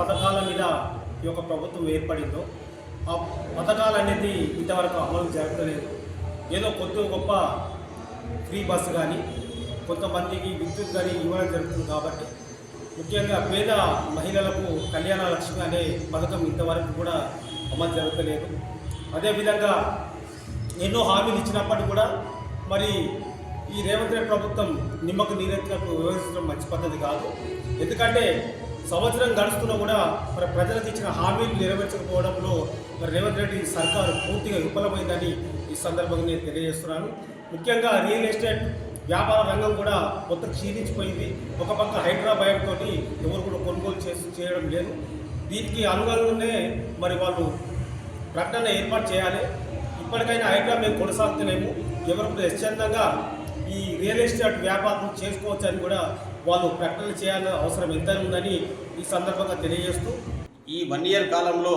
పథకాల మీద ఈ యొక్క ప్రభుత్వం ఏర్పడిందో ఆ పథకాలు అనేది ఇంతవరకు అమలు జరగలేదు. ఏదో కొద్ది గొప్ప ఫ్రీ బస్సు కానీ కొంతమందికి విద్యుత్ కానీ ఇవ్వడం జరుగుతుంది కాబట్టి ముఖ్యంగా పేద మహిళలకు కళ్యాణ లక్ష్మి అనే పథకం ఇంతవరకు కూడా అమలు జరగలేదు. అదేవిధంగా ఎన్నో హామీలు ఇచ్చినప్పటికీ కూడా మరి ఈ రేవంత్ రెడ్డి ప్రభుత్వం నిమ్మకు నీరెత్తినట్టు వ్యవహరించడం మంచి పద్ధతి కాదు. ఎందుకంటే సంవత్సరం గడుస్తున్నా కూడా మరి ప్రజలకు ఇచ్చిన హామీలు నెరవేర్చకపోవడంలో మరి రేవంత్ రెడ్డి సర్కారు పూర్తిగా విఫలమైందని ఈ సందర్భంగా నేను తెలియజేస్తున్నాను. ముఖ్యంగా రియల్ ఎస్టేట్ వ్యాపార రంగం కూడా మొత్తం క్షీణించిపోయింది. ఒక పక్క హైదరాబాద్ తోటి ఎవరు కూడా కొనుగోలు చేసి చేయడం లేదు. దీనికి అనుగుణంగానే మరి వాళ్ళు ప్రకటన ఏర్పాటు చేయాలి. ఇప్పటికైనా హైదరాబాద్ మేము కొనసాగుతలేము. ఎవరు కూడా స్వచ్ఛందంగా ఈ రియల్ ఎస్టేట్ వ్యాపారం చేసుకోవచ్చు అని కూడా వాళ్ళు ప్రకటన చేయాల్సిన అవసరం ఎంత ఉందని ఈ సందర్భంగా తెలియజేస్తూ ఈ వన్ ఇయర్ కాలంలో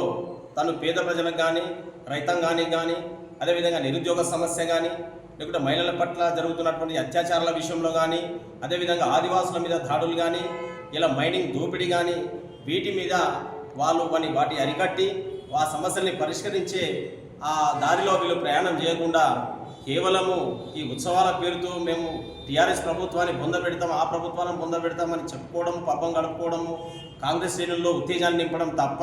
తను పేద ప్రజలకు కానీ రైతాంగానికి కానీ అదేవిధంగా నిరుద్యోగ సమస్య కానీ లేకుంటే మహిళల పట్ల జరుగుతున్నటువంటి అత్యాచారాల విషయంలో కానీ అదేవిధంగా ఆదివాసుల మీద దాడులు కానీ ఇలా మైనింగ్ దోపిడీ కానీ వీటి మీద వాళ్ళు పని వాటి అరికట్టి ఆ సమస్యల్ని పరిష్కరించే ఆ దారిలో వీళ్ళు ప్రయాణం చేయకుండా కేవలము ఈ ఉత్సవాల పేరుతో మేము టీఆర్ఎస్ ప్రభుత్వాన్ని పొందబెడతాం ఆ ప్రభుత్వాలను పొందబెడతామని చెప్పుకోవడం పబ్బం గడుపుకోవడము కాంగ్రెస్ శ్రేణుల్లో ఉత్తేజాన్ని నింపడం తప్ప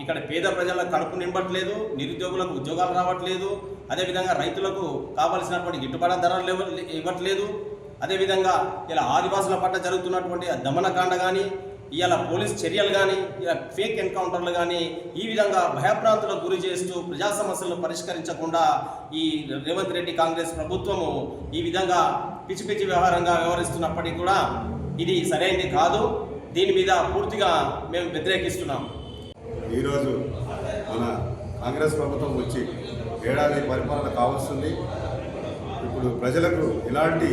ఇక్కడ పేద ప్రజల కడుపు నింపట్లేదు నిరుద్యోగులకు ఉద్యోగాలు రావట్లేదు అదేవిధంగా రైతులకు కావలసినటువంటి గిట్టుబాటు ధరలు ఇవ్వట్లేదు అదేవిధంగా ఇలా ఆదివాసుల పట్ల జరుగుతున్నటువంటి ఆ దమనకాండ కానీ ఇవాళ పోలీస్ చర్యలు కానీ ఇలా ఫేక్ ఎన్కౌంటర్లు కానీ ఈ విధంగా భయప్రాంతులకు గురి చేస్తూ ప్రజా సమస్యలను పరిష్కరించకుండా ఈ రేవంత్ రెడ్డి కాంగ్రెస్ ప్రభుత్వము ఈ విధంగా పిచ్చి పిచ్చి వ్యవహారంగా వ్యవహరిస్తున్నప్పటికీ కూడా ఇది సరైనది కాదు. దీని మీద పూర్తిగా మేము వ్యతిరేకిస్తున్నాం. ఈరోజు మన కాంగ్రెస్ ప్రభుత్వం వచ్చి ఏడాది పరిపాలన కావస్తుంది ఇప్పుడు ప్రజలకు ఎలాంటి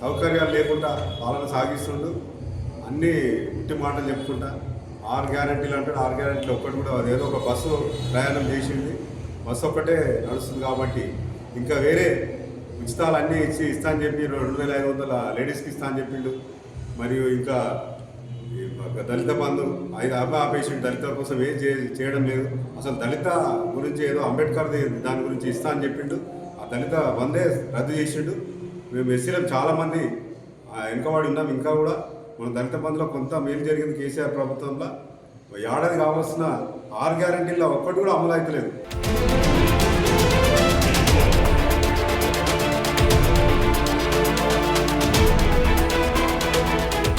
సౌకర్యాలు లేకుండా పాలన సాగిస్తుండు. అన్ని ఉట్టి మాటలు చెప్పుకుంటా. ఆరు గ్యారంటీలు అంటాడు ఆరు గ్యారంటీలు ఒక్కటి కూడా అది ఏదో ఒక బస్సు ప్రయాణం చేసింది. బస్సు ఒక్కటే నడుస్తుంది కాబట్టి ఇంకా వేరే ఉచితాలు అన్నీ ఇచ్చి ఇస్తా అని చెప్పి రెండు వేల ఐదు వందల లేడీస్కి ఇస్తా అని చెప్పిండు. మరియు ఇంకా దళిత బంధు ఐదు అబ్బా ఆపేసి దళితుల కోసం ఏం చే చేయడం లేదు. అసలు దళిత గురించి ఏదో అంబేద్కర్ దాని గురించి ఇస్తా అని చెప్పిండు. ఆ దళిత బందే రద్దు చేసిండు. మేము ఎస్సీలం చాలామంది వెనుకబడి ఉన్నాం ఇంకా కూడా. మన దళిత బంధులో కొంత మేలు జరిగింది కేసీఆర్ ప్రభుత్వంలో. ఏడాది కావాల్సిన ఆరు గ్యారంటీల్లో ఒక్కటి కూడా అమలు అవుతలేదు